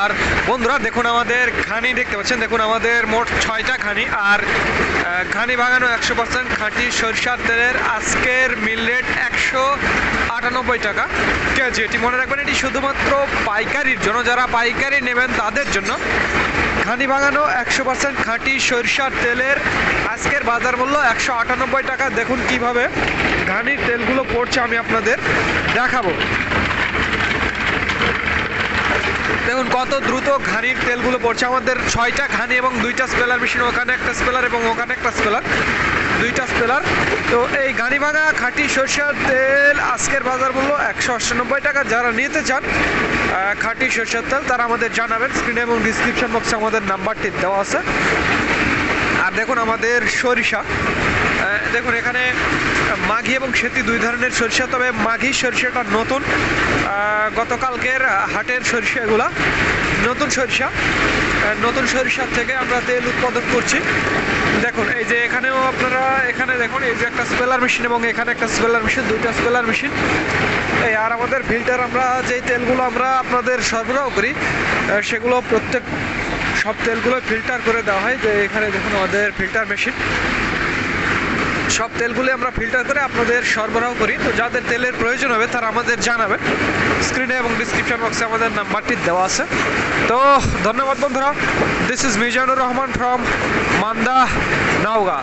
আর বন্ধুরা, দেখুন আমাদের খানি দেখতে পাচ্ছেন। দেখুন আমাদের মোট ছয়টা খানি আর খানি ভাঙানো একশো পার্সেন্ট খাঁটি সরিষার তেলের আজকের মিল রেট একশো আটানব্বই টাকা। কেজি এটি মনে রাখবেন, এটি শুধুমাত্র পাইকারির জন্য। যারা পাইকারি নেবেন তাদের জন্য। খানি ভাঙানো একশো পার্সেন্ট খাঁটি সরিষার তেলের আজকের বাজার মূল্য একশো আটানব্বই টাকা। দেখুন কীভাবে ঘানির তেলগুলো পড়ছে, আমি আপনাদের দেখাবো। দেখুন, কত দ্রুত ঘানির তেলগুলো পড়ছে। আমাদের ছয়টা ঘানি এবং দুইটা স্পেলার মেশিন, ওখানে একটা স্পেলার এবং ওখানে একটা স্পেলার, দুইটা স্পেলার। তো এই গাড়ি ভাঙা খাঁটি সরষের তেল আজকের বাজার মূল্য একশো আটানব্বই টাকা। যারা নিতে চান খাঁটি সরষের তেল, তারা আমাদের জানাবেন। স্ক্রিনে এবং ডিসক্রিপশন বক্সে আমাদের নাম্বারটি দেওয়া আছে। আর দেখুন, আমাদের সরিষা। দেখুন, এখানে মাঘি এবং সেতি দুই ধরনের সরিষা, তবে মাঘি সরিষাটা নতুন। গতকালকের হাটের সরিষা এগুলা। নতুন সরিষা। নতুন সরিষার থেকে আমরা তেল উৎপাদন করছি। দেখুন, এই যে এখানেও আপনারা, এখানে দেখুন, এই যে একটা স্পেলার মেশিন এবং এখানে একটা স্পেলার মেশিন, দুইটা স্পেলার মেশিন। এই, আর আমাদের ফিল্টার আমরা, যেই তেলগুলো আমরা আপনাদের সরবরাহ করি সেগুলো প্রত্যেক, সব তেলগুলো ফিল্টার করে দেওয়া হয়। যে এখানে দেখুন, আমাদের ফিল্টার মেশিন। সব তেলগুলি আমরা ফিল্টার করে আপনাদের সরবরাহ করি। তো যাদের তেলের প্রয়োজন হবে, তারা আমাদের জানাবে। স্ক্রিনে এবং ডিসক্রিপশন বক্সে আমাদের নাম্বারটি দেওয়া আছে। তো ধন্যবাদ বন্ধুরা। This is Mizanur Rahman from Manda, Naogaon.